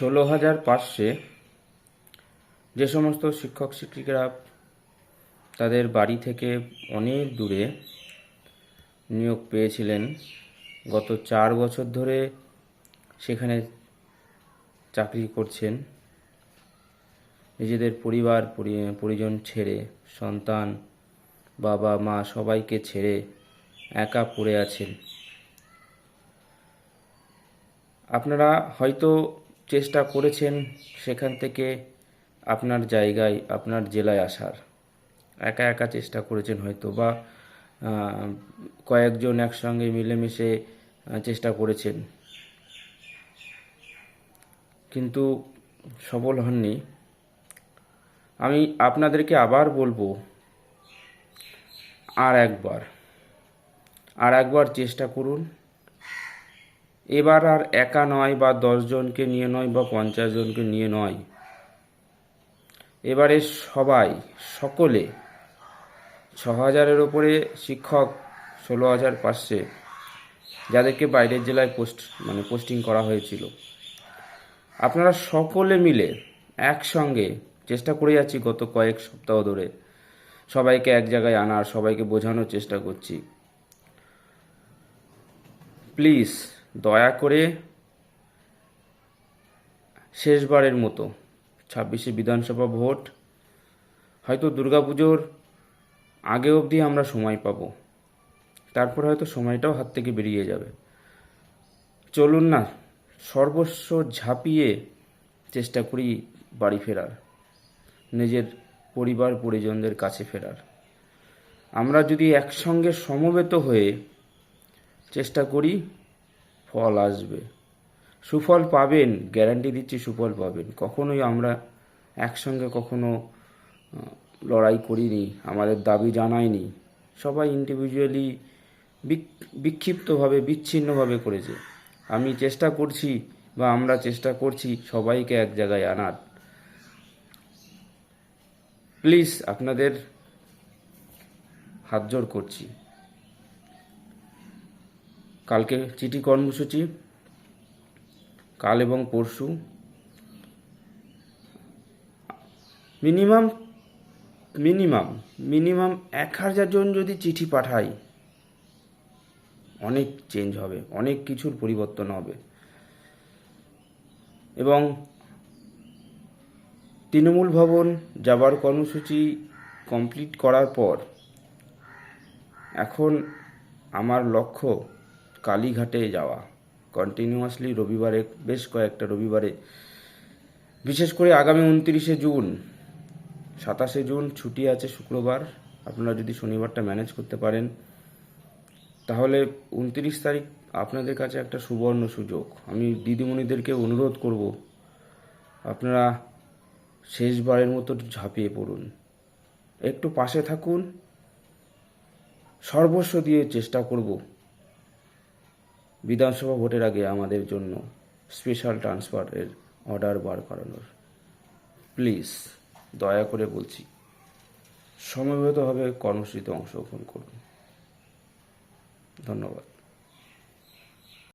ষোলো হাজার পাঁচশে যে সমস্ত শিক্ষক শিক্ষিকারা তাদের বাড়ি থেকে অনেক দূরে নিয়োগ পেয়েছিলেন। গত চার বছর ধরে সেখানে চাকরি করছেন। নিজেদের পরিবার পরিজন ছেড়ে, সন্তান, বাবা, মা সবাইকে ছেড়ে একা পড়ে আছেন। আপনারা হয়তো চেষ্টা করেছেন সেখান থেকে আপনার জায়গায়, আপনার জেলায় আসার। একা একা চেষ্টা করেছেন হয়তো বা কয়েকজন একসঙ্গে মিলেমিশে চেষ্টা করেছেন। কিন্তু সফল হননি। আমি আপনাদেরকে আবার বলব, আর একবার আর একবার চেষ্টা করুন। এবার আর একা নয় বা দশজনকে নিয়ে নয় বা পঞ্চাশ জনকে নিয়ে নয়। এবারে সবাই, সকলে ছ হাজারের ওপরে শিক্ষক ষোলো হাজার পাঁচশে যাদেরকে বাইরের জেলায় পোস্ট মানে পোস্টিং করা হয়েছিল। আপনারা সকলে মিলে একসঙ্গে চেষ্টা করে যাচ্ছি গত কয়েক সপ্তাহ ধরে। সবাইকে এক জায়গায় আনার, সবাইকে বোঝানোর চেষ্টা করছি। প্লিজ দয়া করে শেষবারের মতো ছাব্বিশে বিধানসভা ভোট, হয়তো দুর্গাপুজোর আগে অবধি আমরা সময় পাবো। তারপর হয়তো সময়টাও হাত থেকে বেরিয়ে যাবে। চলুন না, সর্বস্ব ঝাঁপিয়ে চেষ্টা করি বাড়ি ফেরার, নিজের পরিবার, পরিজনদের কাছে ফেরার। আমরা যদি একসঙ্গে সমবেত হয়ে চেষ্টা করি ফল আসবে। সুফল পাবেন গ্যারান্টি দিচ্ছি সুফল পাবেন। কখনোই আমরা একসঙ্গে কখনো লড়াই করিনি, আমাদের দাবি জানাইনি। সবাই ইন্ডিভিজুয়ালি বিক্ষিপ্তভাবে, বিচ্ছিন্নভাবে করেছে। আমি চেষ্টা করছি বা আমরা চেষ্টা করছি সবাইকে এক জায়গায় আনার। প্লিজ আপনাদের হাত জোড় করছি। কালকে চিঠি কর্মসূচি, কাল এবং পরশু। মিনিমাম মিনিমাম মিনিমাম এক হাজার জন যদি চিঠি পাঠাই অনেক চেঞ্জ হবে, অনেক কিছুর পরিবর্তন হবে। এবং তৃণমূল ভবন যাবার কর্মসূচি কমপ্লিট করার পর, এখন আমার লক্ষ্য কালীঘাটে যাওয়া। কন্টিনিউয়াসলি রবিবারে, বেশ কয়েকটা রবিবারে। বিশেষ করে আগামী উনত্রিশে জুন, সাতাশে জুন ছুটি আছে শুক্রবার। আপনারা যদি শনিবারটা ম্যানেজ করতে পারেন, তাহলে উনত্রিশ তারিখ আপনাদের কাছে একটা সুবর্ণ সুযোগ। আমি দিদিমণিদেরকে অনুরোধ করব, আপনারা শেষবারের মতো ঝাঁপিয়ে পড়ুন। একটু পাশে থাকুন। সর্বস্ব দিয়ে চেষ্টা করব। বিধানসভা ভোটের আগে আমাদের জন্য স্পেশাল ট্রান্সফারের অর্ডার বার করানোর। প্লিজ দয়া করে বলছি সমবেতভাবে কর্মসূচিতে অংশগ্রহণ করুন। ধন্যবাদ।